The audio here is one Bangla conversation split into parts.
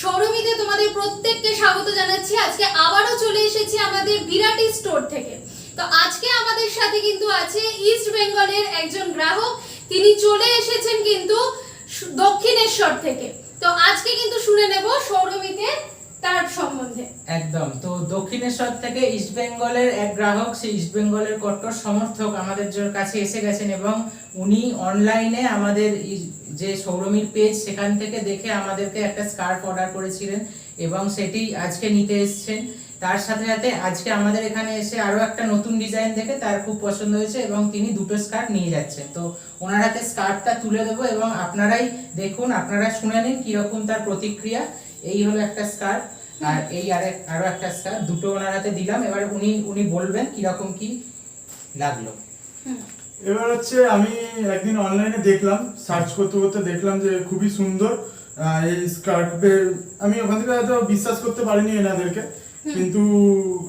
সৌরভীতে তোমাদের প্রত্যেককে স্বাগত জানাচ্ছি। আজকে আবারও চলে এসেছি আমাদের বিরাটি স্টোর থেকে। তো আজকে আমাদের সাথে কিন্তু আছে ইস্ট বেঙ্গলের একজন গ্রাহক। তিনি চলে এসেছেন কিন্তু দক্ষিণেশ্বর থেকে। তো আজকে কিন্তু শুনে নেব সৌরভীতে তার সম্বন্ধে। একদম। তো দক্ষিণেশ্বর থেকে ইস্ট বেঙ্গলের এক গ্রাহক, সেই ইস্ট বেঙ্গলের কট্টর সমর্থক আমাদের কাছে এসে গেছেন এবং উনি অনলাইনে আমাদের যে সৌরমীর পেজ, সেখান থেকে দেখে আমাদেরকে একটা স্কার্ফ অর্ডার করেছিলেন এবং সেটি আজকে নিতে এসেছেন। তার সাথে সাথে আজকে আমাদের এখানে এসে আরও একটা নতুন ডিজাইন দেখে তার খুব পছন্দ হয়েছে এবং তিনি দুটো স্কার্ফ নিয়ে যাচ্ছেন। তো ওনার হাতে স্কার্ফটা তুলে দেবো এবং আপনারাই দেখুন, আপনারা শুনে নিন কীরকম তার প্রতিক্রিয়া। এই হলো একটা স্কার্ফ আর এই আরেক আরও একটা স্কার্ফ। দুটো ওনার হাতে দিলাম, এবার উনি উনি বলবেন কীরকম কি লাগল। হুম। এবার হচ্ছে আমি একদিন অনলাইনে দেখলাম সার্চ করতে করতে দেখলাম যে খুবই সুন্দর এই স্কার্ফের আমি ওখান থেকে হয়তো বিশ্বাস করতে পারিনি এনাদেরকে। কিন্তু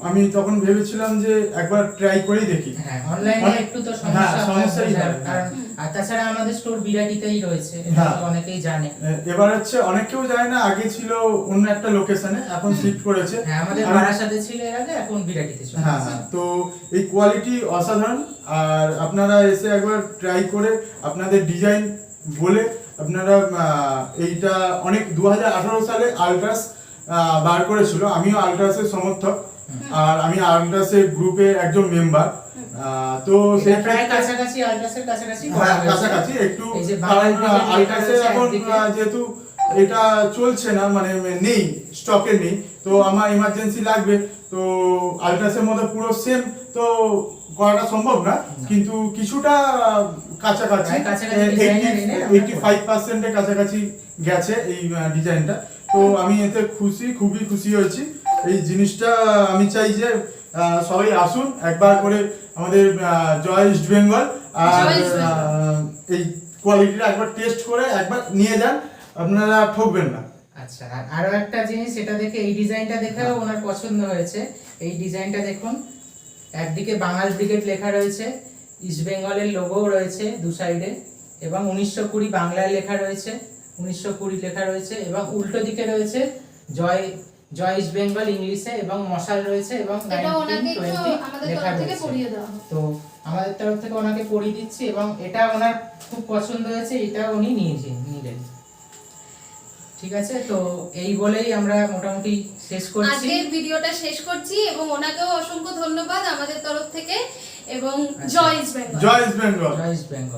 আমি তখন ভেবেছিলাম যে একবার ট্রাই করেই দেখি। হ্যাঁ অনলাইনে একটু তো সমস্যা হয় হয়, কারণ আর তাছাড়া আমাদের স্টোর বিরাটিতেই রয়েছে হ্যাঁ। অনেকেই জানে। এবার হচ্ছে অনেক কেউ জানে না আগে ছিল অন্য একটা লোকেশনে এখন শিফট করেছে। হ্যাঁ আমাদের বারাসাতে ছিল এর আগে এখন বিরাটিতে চলে হ্যাঁ তো এই কোয়ালিটি অসাধারণ আর আপনারা এসে একবার ট্রাই করে আপনাদের ডিজাইন বলে আপনারা এইটা অনেক দু হাজার আঠারো সালে আলট্রাস বার করেছিল। আমিও আলট্রাসের সমর্থক। আর আমি আলট্রাসের গ্রুপে একজন মেম্বার তো কাছাকাছি কাছাকাছি হ্যাঁ। কাছাকাছি। একটু আলট্রাসে এখন যেহেতু এটা চলছে না মানে নেই স্টকে নেই তো আমার ইমার্জেন্সি লাগবে। তো আলট্রাসের মধ্যে পুরো সেম তো করাটা সম্ভব না। কিন্তু কিছুটা কাছাকাছি এইটি ফাইভ পার্সেন্টের কাছাকাছি গেছে এই ডিজাইনটা তো আমি এতে খুশি খুবই খুশি হয়েছি। এই জিনিসটা আমি চাই যে আহ, সবাই আসুন একবার করে আমাদের জয় ইস্ট বেঙ্গল। আর এই কোয়ালিটিটা একবার টেস্ট করে একবার নিয়ে যান আপনারা ঠকবেন না। আচ্ছা আর আরও একটা জিনিস এটা দেখে এই ডিজাইনটা দেখেও ওনার পছন্দ হয়েছে। এই ডিজাইনটা দেখুন একদিকে বাঙাল ব্রিগেড লেখা রয়েছে ইস্ট বেঙ্গলের লোগো রয়েছে দু সাইডে এবং উনিশশো কুড়ি বাংলায় লেখা রয়েছে। উনিশশো কুড়ি লেখা রয়েছে এবং উল্টো দিকে রয়েছে জয় জয় ইস্ট বেঙ্গল ইংলিশে এবং মশাল রয়েছে এবং এটা ওনাকে 19, একটু 20 আমাদের লেখা রয়েছে। পড়িয়ে। তো আমাদের তরফ থেকে ওনাকে পরিয়ে দিচ্ছি এবং এটা ওনার খুব পছন্দ হয়েছে এটা উনি নিয়েছেন নিলেন ঠিক আছে তো এই বলেই আমরা মোটামুটি শেষ করছি আজকের ভিডিওটা শেষ করছি এবং ওনাকেও অসংখ্য ধন্যবাদ আমাদের তরফ থেকে এবং আচ্ছা। জয় ইস্ট বেঙ্গল জয় ইস্ট বেঙ্গল জয় ইস্ট বেঙ্গল